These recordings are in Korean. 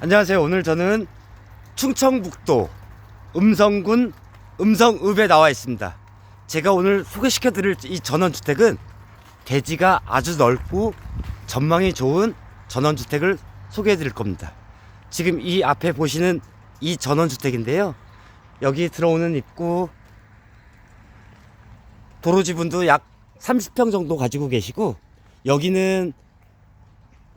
안녕하세요. 오늘 저는 충청북도 음성군 음성읍에 나와 있습니다. 제가 오늘 소개시켜 드릴 이 전원주택은 대지가 아주 넓고 전망이 좋은 전원주택을 소개해 드릴 겁니다. 지금 이 앞에 보시는 이 전원주택인데요. 여기 들어오는 입구 도로 지분도 약 30평 정도 가지고 계시고 여기는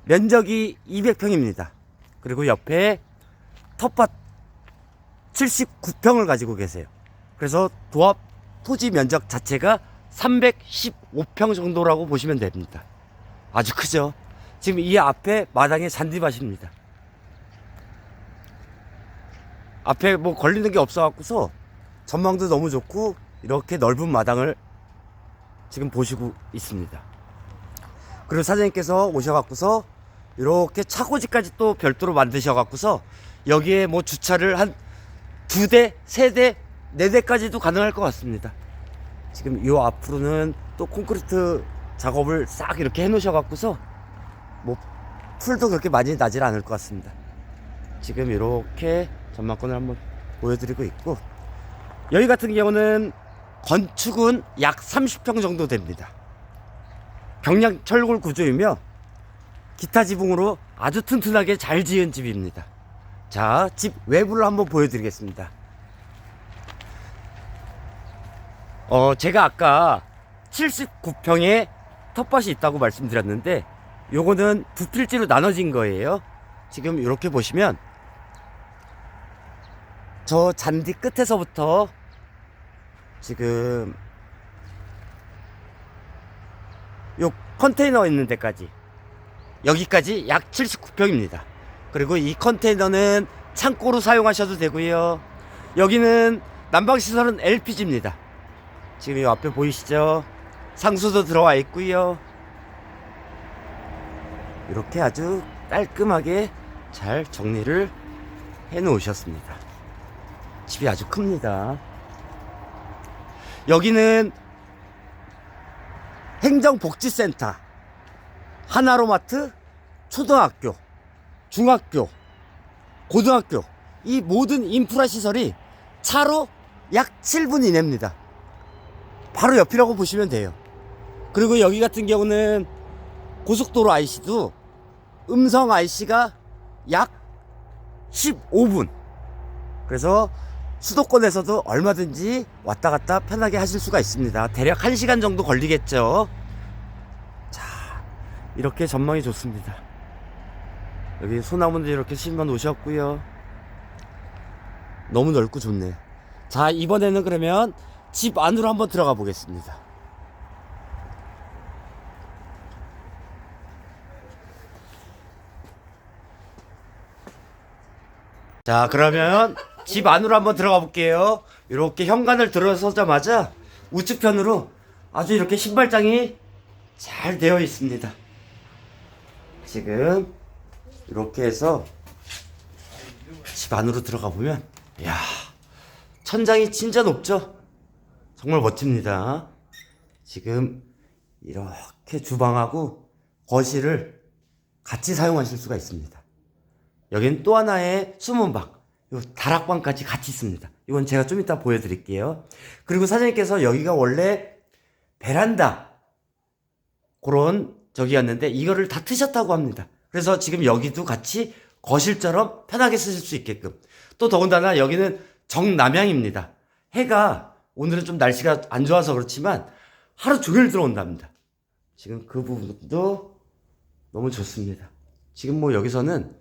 면적이 200평입니다. 그리고 옆에 텃밭 79평을 가지고 계세요. 그래서 도합 토지 면적 자체가 315평 정도라고 보시면 됩니다. 아주 크죠? 지금 이 앞에 마당에 잔디밭입니다. 앞에 뭐 걸리는 게 없어갖고서 전망도 너무 좋고 이렇게 넓은 마당을 지금 보시고 있습니다. 그리고 사장님께서 오셔갖고서 이렇게 차고지까지 또 별도로 만드셔 갖고서 여기에 뭐 주차를 한 두 대, 세 대, 네 대까지도 가능할 것 같습니다. 지금 요 앞으로는 또 콘크리트 작업을 싹 이렇게 해 놓으셔 갖고서 뭐 풀도 그렇게 많이 나질 않을 것 같습니다. 지금 이렇게 전망권을 한번 보여드리고 있고 여기 같은 경우는 건축은 약 30평 정도 됩니다. 경량 철골 구조이며 기타 지붕으로 아주 튼튼하게 잘 지은 집입니다. 자, 집 외부를 한번 보여드리겠습니다. 어, 제가 아까 79평의 텃밭이 있다고 말씀드렸는데, 요거는 두 필지로 나눠진 거예요. 지금 이렇게 보시면, 저 잔디 끝에서부터 지금 요 컨테이너 있는 데까지 여기까지 약 79평입니다. 그리고 이 컨테이너는 창고로 사용하셔도 되고요. 여기는 난방 시설은 LPG입니다. 지금 이 앞에 보이시죠? 상수도 들어와 있고요. 이렇게 아주 깔끔하게 잘 정리를 해 놓으셨습니다. 집이 아주 큽니다. 여기는 행정복지센터, 하나로마트, 초등학교, 중학교, 고등학교 이 모든 인프라 시설이 차로 약 7분 이내입니다. 바로 옆이라고 보시면 돼요. 그리고 여기 같은 경우는 고속도로 IC도 음성 IC가 약 15분. 그래서 수도권에서도 얼마든지 왔다 갔다 편하게 하실 수가 있습니다. 대략 1시간 정도 걸리겠죠. 자, 이렇게 전망이 좋습니다. 여기 소나무들 이렇게 심어 놓으셨고요. 너무 넓고 좋네. 자, 이번에는 그러면 집 안으로 한번 들어가 보겠습니다. 자, 그러면 집 안으로 한번 들어가 볼게요. 이렇게 현관을 들어서자마자 우측편으로 아주 이렇게 신발장이 잘 되어 있습니다. 지금 이렇게 해서 집 안으로 들어가 보면 야 천장이 진짜 높죠? 정말 멋집니다. 지금 이렇게 주방하고 거실을 같이 사용하실 수가 있습니다. 여기는 또 하나의 숨은 방, 요 다락방까지 같이 있습니다. 이건 제가 좀 이따 보여드릴게요. 그리고 사장님께서 여기가 원래 베란다 그런 저기였는데 이거를 다 트셨다고 합니다. 그래서 지금 여기도 같이 거실처럼 편하게 쓰실 수 있게끔. 또 더군다나 여기는 정남향입니다. 해가 오늘은 좀 날씨가 안 좋아서 그렇지만 하루 종일 들어온답니다. 지금 그 부분도 너무 좋습니다. 지금 뭐 여기서는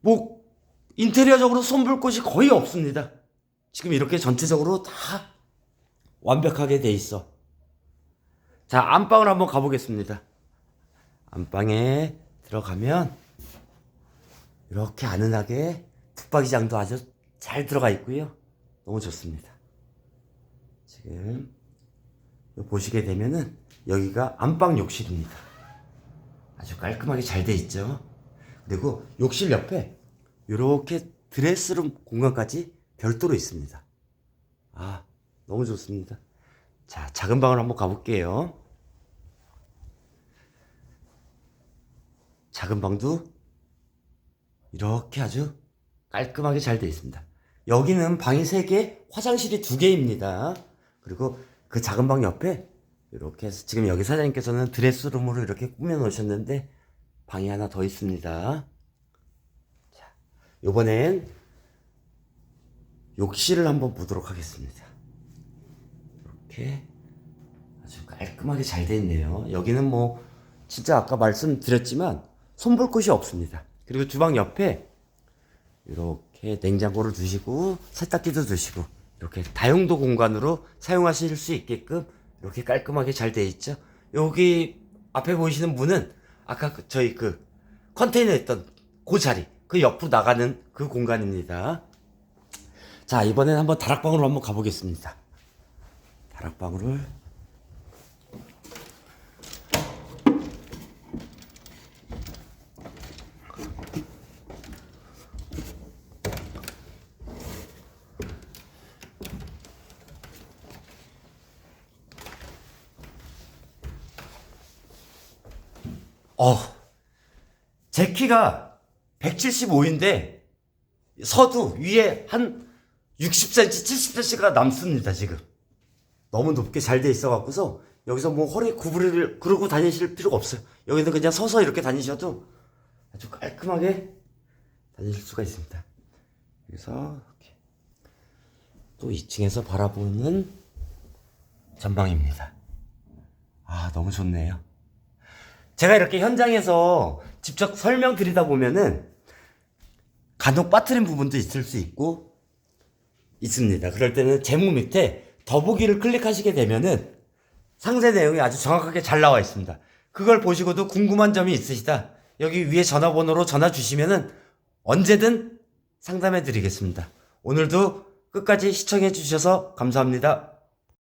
뭐 인테리어적으로 손볼 곳이 거의 없습니다. 지금 이렇게 전체적으로 다 완벽하게 돼 있어. 자, 안방을 한번 가보겠습니다. 안방에 들어가면 이렇게 아늑하게 붙박이장도 아주 잘 들어가 있고요. 너무 좋습니다. 지금 보시게 되면은 여기가 안방 욕실입니다. 아주 깔끔하게 잘 돼 있죠. 그리고 욕실 옆에 이렇게 드레스룸 공간까지 별도로 있습니다. 아, 너무 좋습니다. 자, 작은 방을 한번 가볼게요. 작은 방도 이렇게 아주 깔끔하게 잘 되어 있습니다. 여기는 방이 3개, 화장실이 2개입니다. 그리고 그 작은 방 옆에 이렇게 해서 지금 여기 사장님께서는 드레스룸으로 이렇게 꾸며 놓으셨는데 방이 하나 더 있습니다. 자, 요번엔 욕실을 한번 보도록 하겠습니다. 이렇게 아주 깔끔하게 잘 돼 있네요. 여기는 뭐 진짜 아까 말씀드렸지만 손볼 곳이 없습니다. 그리고 주방 옆에 이렇게 냉장고를 두시고 세탁기도 두시고 이렇게 다용도 공간으로 사용하실 수 있게끔 이렇게 깔끔하게 잘돼 있죠. 여기 앞에 보이시는 문은 아까 그- 저희 그 컨테이너 있던 그 자리 그 옆으로 나가는 그 공간입니다. 자 이번엔 한번 다락방으로 한번 가보겠습니다. 다락방으로 어, 제 키가 175인데 서도 위에 한 60cm, 70cm가 남습니다, 지금. 너무 높게 잘 돼 있어 갖고서 여기서 뭐 허리 구부리를 그러고 다니실 필요가 없어요. 여기는 그냥 서서 이렇게 다니셔도 아주 깔끔하게 다니실 수가 있습니다. 그래서 이렇게 또 2층에서 바라보는 전방입니다. 아, 너무 좋네요. 제가 이렇게 현장에서 직접 설명드리다 보면은 간혹 빠뜨린 부분도 있을 수 있고 있습니다. 그럴 때는 제목 밑에 더보기를 클릭하시게 되면은 상세 내용이 아주 정확하게 잘 나와 있습니다. 그걸 보시고도 궁금한 점이 있으시다. 여기 위에 전화번호로 전화 주시면은 언제든 상담해 드리겠습니다. 오늘도 끝까지 시청해 주셔서 감사합니다.